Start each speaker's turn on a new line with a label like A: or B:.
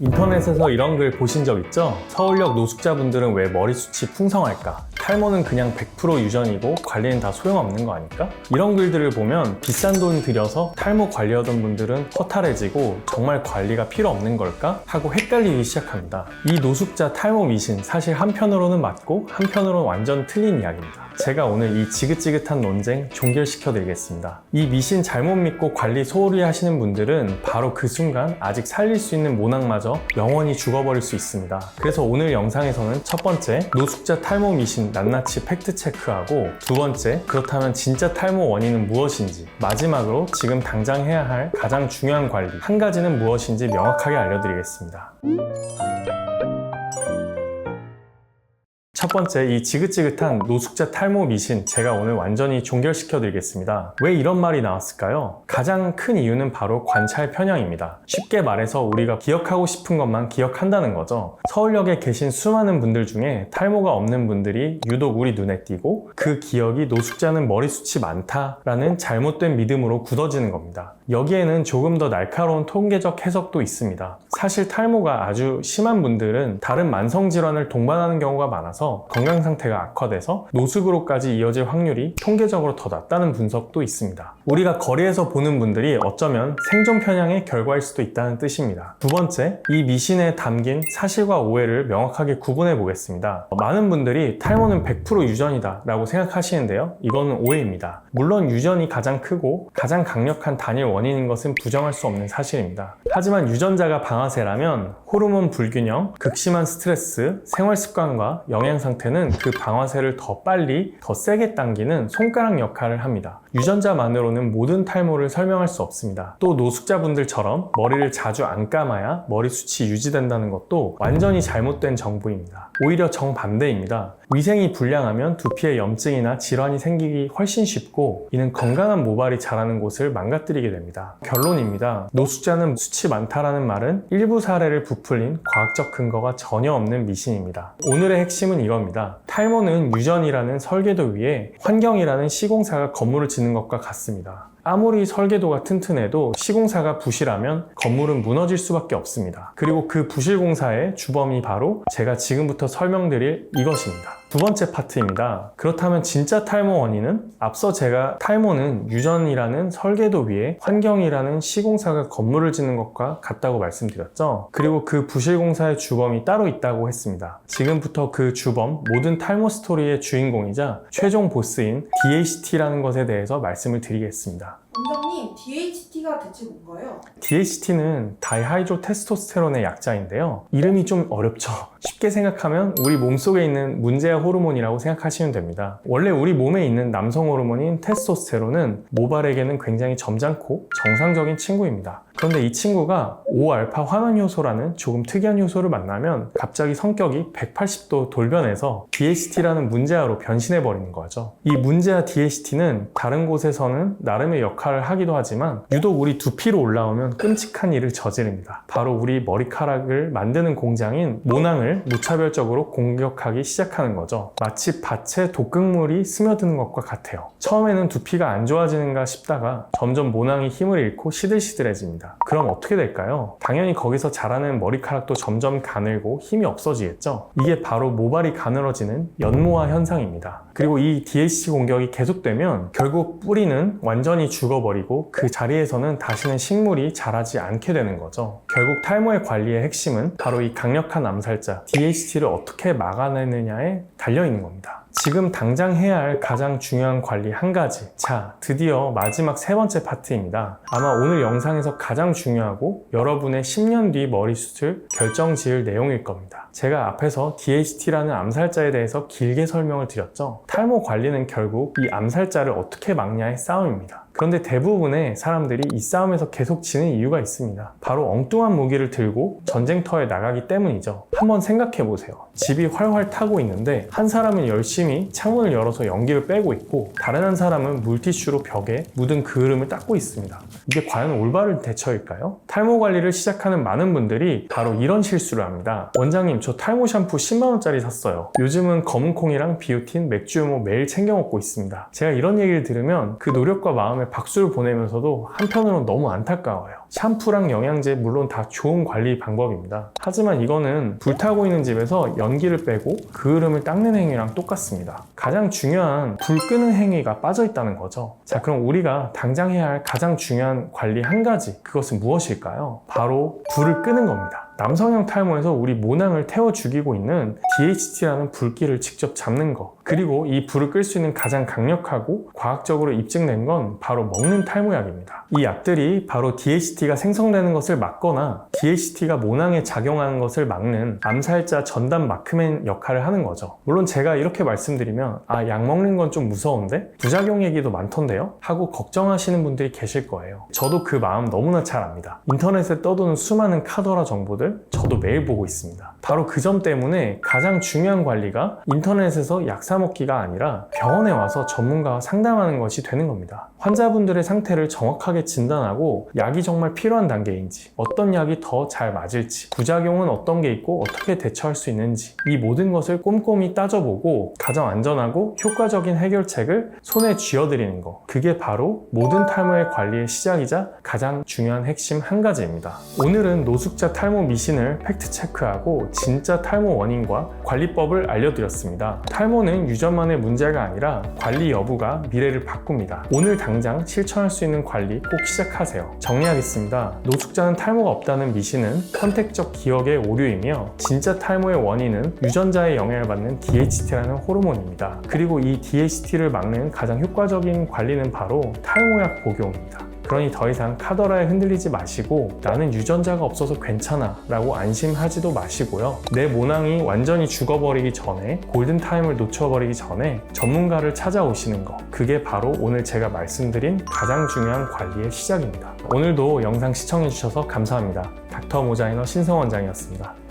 A: 인터넷에서 이런 글 보신 적 있죠? 서울역 노숙자분들은 왜 머리숱이 풍성할까? 탈모는 그냥 100% 유전이고 관리는 다 소용없는 거 아닐까? 이런 글들을 보면 비싼 돈 들여서 탈모 관리하던 분들은 허탈해지고 정말 관리가 필요 없는 걸까? 하고 헷갈리기 시작합니다. 이 노숙자 탈모 미신 사실 한편으로는 맞고 한편으로는 완전 틀린 이야기입니다. 제가 오늘 이 지긋지긋한 논쟁 종결시켜 드리겠습니다. 이 미신 잘못 믿고 관리 소홀히 하시는 분들은 바로 그 순간 아직 살릴 수 있는 모낭마저 영원히 죽어버릴 수 있습니다. 그래서 오늘 영상에서는 첫 번째 노숙자 탈모 미신 낱낱이 팩트 체크하고 두 번째 그렇다면 진짜 탈모 원인은 무엇인지 마지막으로 지금 당장 해야 할 가장 중요한 관리 한 가지는 무엇인지 명확하게 알려드리겠습니다. 첫 번째 이 지긋지긋한 노숙자 탈모 미신 제가 오늘 완전히 종결시켜 드리겠습니다. 왜 이런 말이 나왔을까요? 가장 큰 이유는 바로 관찰 편향입니다. 쉽게 말해서 우리가 기억하고 싶은 것만 기억한다는 거죠. 서울역에 계신 수많은 분들 중에 탈모가 없는 분들이 유독 우리 눈에 띄고 그 기억이 노숙자는 머리숱이 많다라는 잘못된 믿음으로 굳어지는 겁니다. 여기에는 조금 더 날카로운 통계적 해석도 있습니다. 사실 탈모가 아주 심한 분들은 다른 만성 질환을 동반하는 경우가 많아서 건강 상태가 악화돼서 노숙으로까지 이어질 확률이 통계적으로 더 낮다는 분석도 있습니다. 우리가 거리에서 보는 분들이 어쩌면 생존 편향의 결과일 수도 있다는 뜻입니다. 두 번째, 이 미신에 담긴 사실과 오해를 명확하게 구분해 보겠습니다. 많은 분들이 탈모는 100% 유전이다 라고 생각하시는데요. 이거는 오해입니다. 물론 유전이 가장 크고 가장 강력한 단일 원인인 것은 부정할 수 없는 사실입니다. 하지만 유전자가 방아쇠라면 호르몬 불균형, 극심한 스트레스, 생활 습관과 영양 상 태는 그 방아쇠를 더 빨리, 더 세게 당기는 손가락 역할을 합니다. 유전자만으로는 모든 탈모를 설명할 수 없습니다. 또 노숙자분들처럼 머리를 자주 안 감아야 머리 숱이 유지된다는 것도 완전히 잘못된 정보입니다. 오히려 정반대입니다. 위생이 불량하면 두피에 염증이나 질환이 생기기 훨씬 쉽고 이는 건강한 모발이 자라는 곳을 망가뜨리게 됩니다. 결론입니다. 노숙자는 수치 많다라는 말은 일부 사례를 부풀린 과학적 근거가 전혀 없는 미신입니다. 오늘의 핵심은 이겁니다. 탈모는 유전이라는 설계도 위에 환경이라는 시공사가 건물을 짓는 것과 같습니다. 아무리 설계도가 튼튼해도 시공사가 부실하면 건물은 무너질 수밖에 없습니다. 그리고 그 부실 공사의 주범이 바로 제가 지금부터 설명드릴 이것입니다. 두 번째 파트입니다. 그렇다면 진짜 탈모 원인은 앞서 제가 탈모는 유전이라는 설계도 위에 환경이라는 시공사가 건물을 짓는 것과 같다고 말씀드렸죠. 그리고 그 부실 공사의 주범이 따로 있다고 했습니다. 지금부터 그 주범, 모든 탈모 스토리의 주인공이자 최종 보스인 DHT라는 것에 대해서 말씀을 드리겠습니다.
B: 원장님, DHT가 대체 뭔가요?
A: DHT는 다이하이드로 테스토스테론의 약자인데요. 이름이 좀 어렵죠. 쉽게 생각하면 우리 몸속에 있는 문제의 호르몬이라고 생각하시면 됩니다. 원래 우리 몸에 있는 남성 호르몬인 테스토스테론은 모발에게는 굉장히 점잖고 정상적인 친구입니다. 그런데 이 친구가 5알파 환원 효소라는 조금 특이한 효소를 만나면 갑자기 성격이 180도 돌변해서 DHT라는 문제아로 변신해 버리는 거죠. 이 문제아 DHT는 다른 곳에서는 나름의 역할을 하기도 하지만 유독 우리 두피로 올라오면 끔찍한 일을 저지릅니다. 바로 우리 머리카락을 만드는 공장인 모낭을 무차별적으로 공격하기 시작하는 거죠. 마치 밭에 독극물이 스며드는 것과 같아요. 처음에는 두피가 안 좋아지는가 싶다가 점점 모낭이 힘을 잃고 시들시들해집니다. 그럼 어떻게 될까요? 당연히 거기서 자라는 머리카락도 점점 가늘고 힘이 없어지겠죠? 이게 바로 모발이 가늘어지는 연모화 현상입니다. 그리고 이 DHT 공격이 계속되면 결국 뿌리는 완전히 죽어버리고 그 자리에서는 다시는 식물이 자라지 않게 되는 거죠. 결국 탈모의 관리의 핵심은 바로 이 강력한 암살자 DHT를 어떻게 막아내느냐에 달려 있는 겁니다. 지금 당장 해야 할 가장 중요한 관리 한 가지. 자, 드디어 마지막 세 번째 파트입니다. 아마 오늘 영상에서 가장 중요하고 여러분의 10년 뒤 머리숱을 결정 지을 내용일 겁니다. 제가 앞에서 DHT라는 암살자에 대해서 길게 설명을 드렸죠. 탈모 관리는 결국 이 암살자를 어떻게 막냐의 싸움입니다. 그런데 대부분의 사람들이 이 싸움에서 계속 지는 이유가 있습니다. 바로 엉뚱한 무기를 들고 전쟁터에 나가기 때문이죠. 한번 생각해 보세요. 집이 활활 타고 있는데 한 사람은 열심히 창문을 열어서 연기를 빼고 있고 다른 한 사람은 물티슈로 벽에 묻은 그 흐름을 닦고 있습니다. 이게 과연 올바른 대처일까요? 탈모 관리를 시작하는 많은 분들이 바로 이런 실수를 합니다. 원장님, 저 탈모 샴푸 10만원짜리 샀어요. 요즘은 검은콩이랑 비오틴, 맥주 뭐 매일 챙겨 먹고 있습니다. 제가 이런 얘기를 들으면 그 노력과 마음에 박수를 보내면서도 한편으로는 너무 안타까워요. 샴푸랑 영양제 물론 다 좋은 관리 방법입니다. 하지만 이거는 불타고 있는 집에서 연기를 빼고 그 흐름을 닦는 행위랑 똑같습니다. 가장 중요한 불 끄는 행위가 빠져 있다는 거죠. 자, 그럼 우리가 당장 해야 할 가장 중요한 관리 한 가지, 그것은 무엇일까요? 바로 불을 끄는 겁니다. 남성형 탈모에서 우리 모낭을 태워 죽이고 있는 DHT라는 불길을 직접 잡는 것. 그리고 이 불을 끌 수 있는 가장 강력하고 과학적으로 입증된 건 바로 먹는 탈모약입니다. 이 약들이 바로 DHT가 생성되는 것을 막거나 DHT가 모낭에 작용하는 것을 막는 암살자 전담 마크맨 역할을 하는 거죠. 물론 제가 이렇게 말씀드리면 아, 약 먹는 건 좀 무서운데 부작용 얘기도 많던데요? 하고 걱정하시는 분들이 계실 거예요. 저도 그 마음 너무나 잘 압니다. 인터넷에 떠도는 수많은 카더라 정보들 저도 매일 보고 있습니다. 바로 그 점 때문에 가장 중요한 관리가 인터넷에서 약 사 먹기가 아니라 병원에 와서 전문가와 상담하는 것이 되는 겁니다. 환자분들의 상태를 정확하게 진단하고 약이 정말 필요한 단계인지, 어떤 약이 더 잘 맞을지, 부작용은 어떤 게 있고 어떻게 대처할 수 있는지, 이 모든 것을 꼼꼼히 따져보고 가장 안전하고 효과적인 해결책을 손에 쥐어드리는 것. 그게 바로 모든 탈모의 관리의 시작이자 가장 중요한 핵심 한 가지입니다. 오늘은 노숙자 탈모 미신을 팩트체크하고 진짜 탈모 원인과 관리법을 알려드렸습니다. 탈모는 유전만의 문제가 아니라 관리 여부가 미래를 바꿉니다. 오늘 당장 실천할 수 있는 관리 꼭 시작하세요. 정리하겠습니다. 노숙자는 탈모가 없다는 미신은 선택적 기억의 오류이며 진짜 탈모의 원인은 유전자의 영향을 받는 DHT라는 호르몬입니다. 그리고 이 DHT를 막는 가장 효과적인 관리는 바로 탈모약 복용입니다. 그러니 더 이상 카더라에 흔들리지 마시고 나는 유전자가 없어서 괜찮아 라고 안심하지도 마시고요. 내 모낭이 완전히 죽어버리기 전에 골든타임을 놓쳐버리기 전에 전문가를 찾아오시는 거. 그게 바로 오늘 제가 말씀드린 가장 중요한 관리의 시작입니다. 오늘도 영상 시청해주셔서 감사합니다. 닥터 모자이너 신성원장이었습니다.